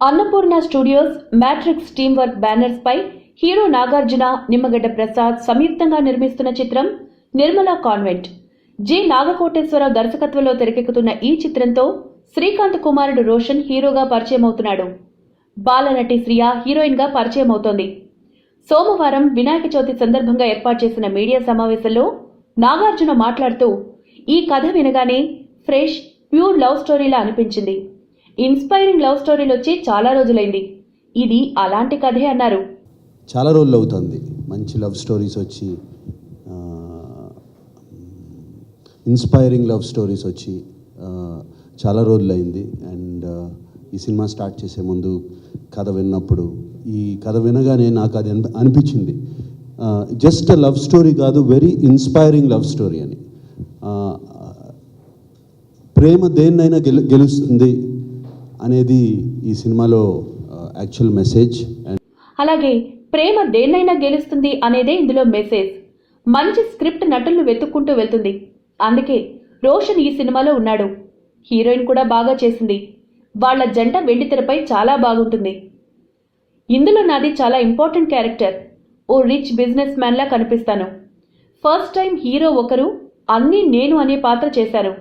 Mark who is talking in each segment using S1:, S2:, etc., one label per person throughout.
S1: Annapurna studios matrix team work banners పై hero Nagarjuna Nimmagadda Prasad సంయుక్తంగా నిర్మిస్తున్న చిత్రం నిర్మలా కాన్వెంట్. జి. నాగకోటేశ్వరరావు దర్శకత్వంలో తెరకెక్కుతున్న ఈ చిత్రంతో శ్రీకాంత్ కుమారుడు రోషన్ హీరోగా పరిచయం అవుతున్నాడు బాలనటి శ్రియ హీరోయిన్గా పరిచయం అవుతోంది సోమవారం వినాయక చవితి సందర్భంగా ఏర్పాటు చేసిన మీడియా సమావేశంలో నాగార్జున మాట్లాడుతూ ఈ కథ వినగానే ఫ్రెష్ ప్యూర్ లవ్ స్టోరీలా అనిపించింది. ఇన్స్పైరింగ్ లవ్ స్టోరీలు వచ్చి చాలా రోజులైంది. ఇది అలాంటి కథే అన్నారు.
S2: చాలా రోజులు అవుతుంది. మంచి లవ్ స్టోరీస్ వచ్చి ఇన్స్పైరింగ్ లవ్ స్టోరీస్ వచ్చి చాలా రోజులు అయింది అండ్ ఈ సినిమా స్టార్ట్ చేసే ముందు కథ విన్నప్పుడు ఈ కథ వినగానే నాకు అది అనిపించింది. జస్ట్ లవ్ స్టోరీ కాదు వెరీ ఇన్స్పైరింగ్ లవ్ స్టోరీ అని. ప్రేమ దేన్నైనా గెలు గెలుస్తుంది అనేది ఈ సినిమాలో యాక్చువల్ మెసేజ్
S1: అలాగే ప్రేమ దేన్నైనా గెలుస్తుంది అనేదే ఇందులో మెసేజ్ మంచి స్క్రిప్ట్ నటులను వెతుక్కుంటూ వెళ్తుంది. అందుకే రోషన్ ఈ సినిమాలో ఉన్నాడు. హీరోయిన్ కూడా బాగా చేసింది. వాళ్ళ జంట వెండితెరపై చాలా బాగుంటుంది. ఇందులో నాది చాలా ఇంపార్టెంట్ క్యారెక్టర్ ఓ రిచ్ బిజినెస్ మ్యాన్లా కనిపిస్తాను. ఫస్ట్ టైం హీరో ఒకరు అన్నీ నేను అనే పాత్ర చేశాను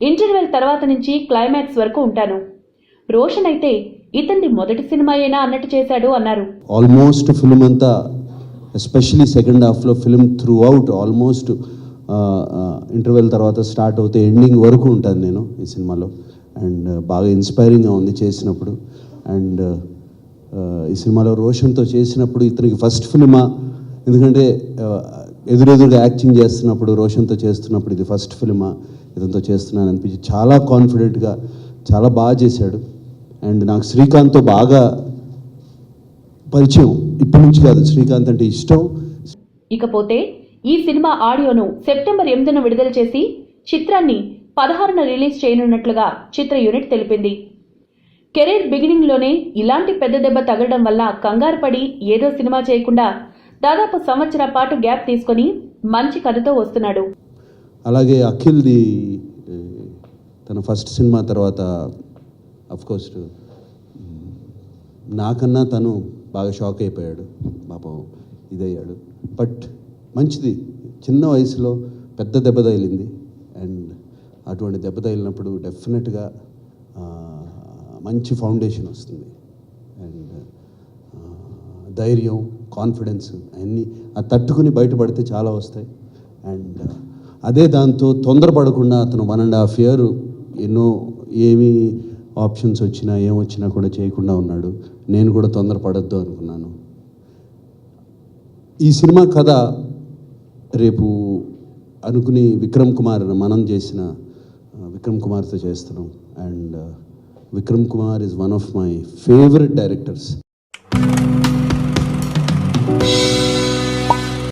S1: ఇంటర్వెల్ తర్వాత నుంచి క్లైమాక్స్ వరకు ఉంటాను. రోషన్ అయితే ఇతన్ని మొదటి సినిమాయేనా అన్నట్టు చేశాడు అన్నారు.
S2: ఆల్మోస్ట్ ఫిల్మ్ అంతా ఎస్పెషలీ సెకండ్ హాఫ్లో film throughout almost interval తర్వాత స్టార్ట్ అవుతే ఎండింగ్ వరకు ఉంటాను నేను ఈ సినిమాలో. అండ్ బాగా ఇన్స్పైరింగ్గా ఉంది చేసినప్పుడు. అండ్ ఈ సినిమాలో రోషన్తో చేసినప్పుడు ఇతనికి ఫస్ట్ ఫిలిమా ఎందుకంటే ఎదురెదురుగా యాక్టింగ్ చేస్తున్నప్పుడు రోషన్తో చేస్తున్నప్పుడు ఇది ఫస్ట్ ఫిలిమా ఇతనితో చేస్తున్నాను అనిపించి చాలా కాన్ఫిడెంట్గా చాలా బాగా చేశాడు. అండ్ నాకు శ్రీకాంత్తో బాగా పరిచయం. ఇప్పటి నుంచి కాదు శ్రీకాంత్ అంటే ఇష్టం.
S1: ఇకపోతే ఈ సినిమా ఆడియోను సెప్టెంబర్ ఎనిమిదిన విడుదల చేసి చిత్రాన్ని పదహారున రిలీజ్ చేయనున్నట్లుగా చిత్ర యూనిట్ తెలిపింది. కెరీర్ బిగినింగ్లోనే ఇలాంటి పెద్ద దెబ్బ తగలడం వల్ల కంగారు పడి ఏదో సినిమా చేయకుండా దాదాపు సంవత్సరం పాటు గ్యాప్ తీసుకొని మంచి కథతో వస్తున్నాడు.
S2: అలాగే అఖిల్ది తన ఫస్ట్ సినిమా తర్వాత కోర్స్ mm, నాకన్నా తను బాగా షాక్ అయిపోయాడు పాపం ఇదయ్యాడు. బట్ మంచిది చిన్న వయసులో పెద్ద దెబ్బ తగిలింది. అండ్ అటువంటి దెబ్బ తగిలినప్పుడు డెఫినెట్గా మంచి ఫౌండేషన్ వస్తుంది. అండ్ ధైర్యం కాన్ఫిడెన్స్ అన్నీ అది తట్టుకుని బయటపడితే చాలా వస్తాయి. అండ్ అదే దాంతో తొందరపడకుండా అతను వన్ అండ్ హాఫ్ ఇయర్ ఎన్నో ఏమీ ఆప్షన్స్ వచ్చినా ఏం వచ్చినా కూడా చేయకుండా ఉన్నాడు. నేను కూడా తొందరపడద్దు అనుకున్నాను. ఈ సినిమా కథ రేపు అనుకుని విక్రమ్ కుమార్ మనం చేసిన విక్రమ్ కుమార్తో చేస్తున్నాం. And Vikram Kumar is one of my favourite directors